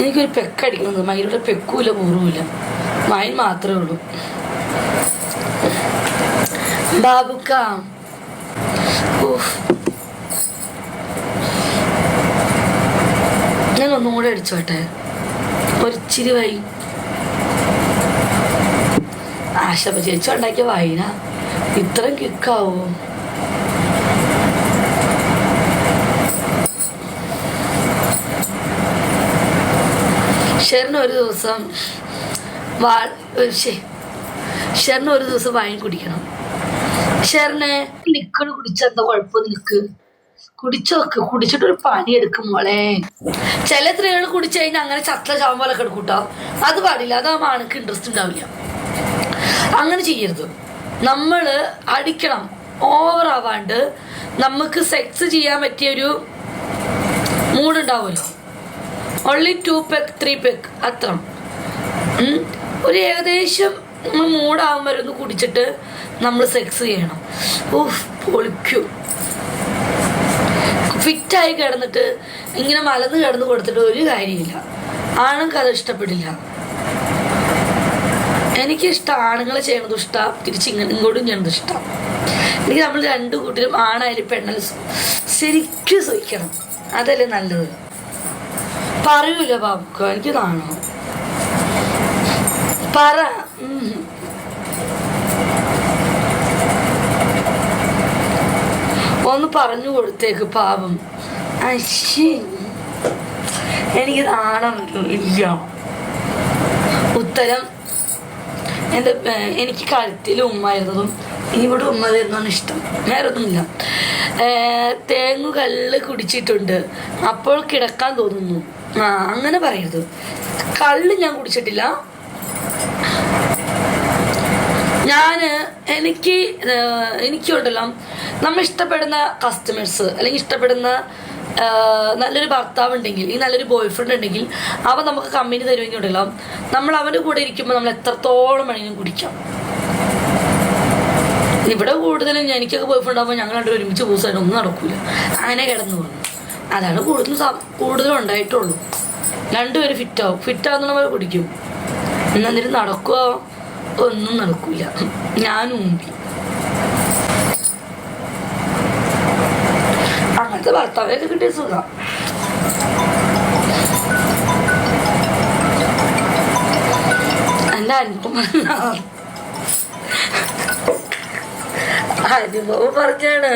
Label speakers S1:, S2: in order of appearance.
S1: എനിക്കൊരു പെക്കടിക്കുന്നത് മയിലൂടെ പെക്കൂല പൂർവമില്ല മയിൽ മാത്രമേ ഉള്ളൂ. ബാബുക്ക. ഞാൻ ഒന്നുകൂടെ അടിച്ചോട്ടെ? ഒരിച്ചിരി വൈ. ആശപ്പ ചേച്ചി ഉണ്ടാക്കിയ വൈന. ഇത്രയും കിക്കാവോ? ഷെറിന് ഒരു ദിവസം വാ ഷെറിന് ഒരു ദിവസം വൈൻ കുടിക്കണം. ഷെറിനെ ലിക്വിഡ് കുടിച്ച എന്താ കുഴപ്പം നിൽക്ക് കുടിച്ചോക്ക് കുടിച്ചിട്ടൊരു പണി എടുക്കും മോളെ. ചില സ്ത്രീകൾ കുടിച്ചു കഴിഞ്ഞാൽ അങ്ങനെ ചത്ത ചാമ്പോലൊക്കെ എടുക്കൂട്ടോ അത് പാടില്ല അത് ആ മാണക്ക് ഇൻട്രസ്റ്റ് ഉണ്ടാവില്ല. അങ്ങനെ ചെയ്യരുത്. നമ്മൾ അടിക്കണം ഓവർ ആവാണ്ട് നമുക്ക് സെക്സ് ചെയ്യാൻ പറ്റിയൊരു മൂഡ് ഉണ്ടാവുമല്ലോ. Only two peg three peg അത്ര. ഒരു ഏകദേശം നമ്മൾ മൂടാകുമ്പോൾ ഒന്ന് കുടിച്ചിട്ട് നമ്മൾ സെക്സ് ചെയ്യണം. ഊഫ് പൊളിക്കൂ. ഫിറ്റായി കിടന്നിട്ട് ഇങ്ങനെ മലന്ന് കിടന്ന് കൊടുത്തിട്ട് ഒരു കാര്യമില്ല. ആണുങ്ങൾക്ക് അത് ഇഷ്ടപ്പെടില്ല. എനിക്കിഷ്ടം ആണുങ്ങളെ ചെയ്യണത് ഇഷ്ടം തിരിച്ച് ഇങ്ങനെ ഇങ്ങോട്ടും ചെയ്യണത് ഇഷ്ടം. എനിക്ക് നമ്മൾ രണ്ടു കൂട്ടരും ആണായാലും പെണ്ണായാലും ശരിക്കും സഹിക്കണം. അതല്ലേ നല്ലത്. പറയൂല ബാബുക്ക എനിക്ക് കാണണം. പറ. ഒന്ന് പറഞ്ഞു കൊടുത്തേക്ക് പാപം. അശ്ശി എനിക്ക് നാണം. ഇല്ല. ഉത്തരം എന്റെ എനിക്ക് കഴുത്തിൽ ഉമ്മായിരുന്നതും ഇവിടെ ഉമ്മ തരുന്നതാണ് ഇഷ്ടം. വേറെ ഒന്നുമില്ല തേങ്ങ കള്ള് കുടിച്ചിട്ടുണ്ട്. അപ്പോൾ കിടക്കാൻ തോന്നുന്നു. ആ അങ്ങനെ പറയരുത്. കള്ള് ഞാൻ കുടിച്ചിട്ടില്ല. ഞാൻ എനിക്ക് എനിക്കുണ്ടല്ലോ. നമ്മൾ ഇഷ്ടപ്പെടുന്ന കസ്റ്റമേഴ്സ് അല്ലെങ്കിൽ ഇഷ്ടപ്പെടുന്ന നല്ലൊരു ഭർത്താവ് ഉണ്ടെങ്കിൽ ഈ നല്ലൊരു ബോയ് ഫ്രണ്ട് ഉണ്ടെങ്കിൽ അവൻ നമുക്ക് കമ്പനി തരുമെങ്കിൽ ഉണ്ടല്ലോ. നമ്മൾ അവന്റെ കൂടെ ഇരിക്കുമ്പോൾ നമ്മൾ എത്രത്തോളം വേണമെങ്കിലും കുടിക്കാം. ഇവിടെ കൂടുതലും എനിക്കൊക്കെ ബോയ് ഫ്രണ്ട് ആകുമ്പോൾ ഞങ്ങൾ രണ്ടുപേരും ഒരുമിച്ച് പൂസായിട്ട് ഒന്നും നടക്കൂല. അങ്ങനെ കിടന്നു പോകുന്നു അതാണ് കൂടുതലും കൂടുതലും ഉണ്ടായിട്ടുള്ളൂ. രണ്ടുപേരും ഫിറ്റാവും ഫിറ്റ് പോലെ കുടിക്കും എന്നിട്ട് നടക്കുക ഒന്നും നടക്കൂല. ഞാനും മുമ്പി അങ്ങനത്തെ ഭർത്താവിനൊക്കെ കിട്ടിയ സുഖം. എന്റെ അനുഭവം അനുഭവം പറഞ്ഞാണ്.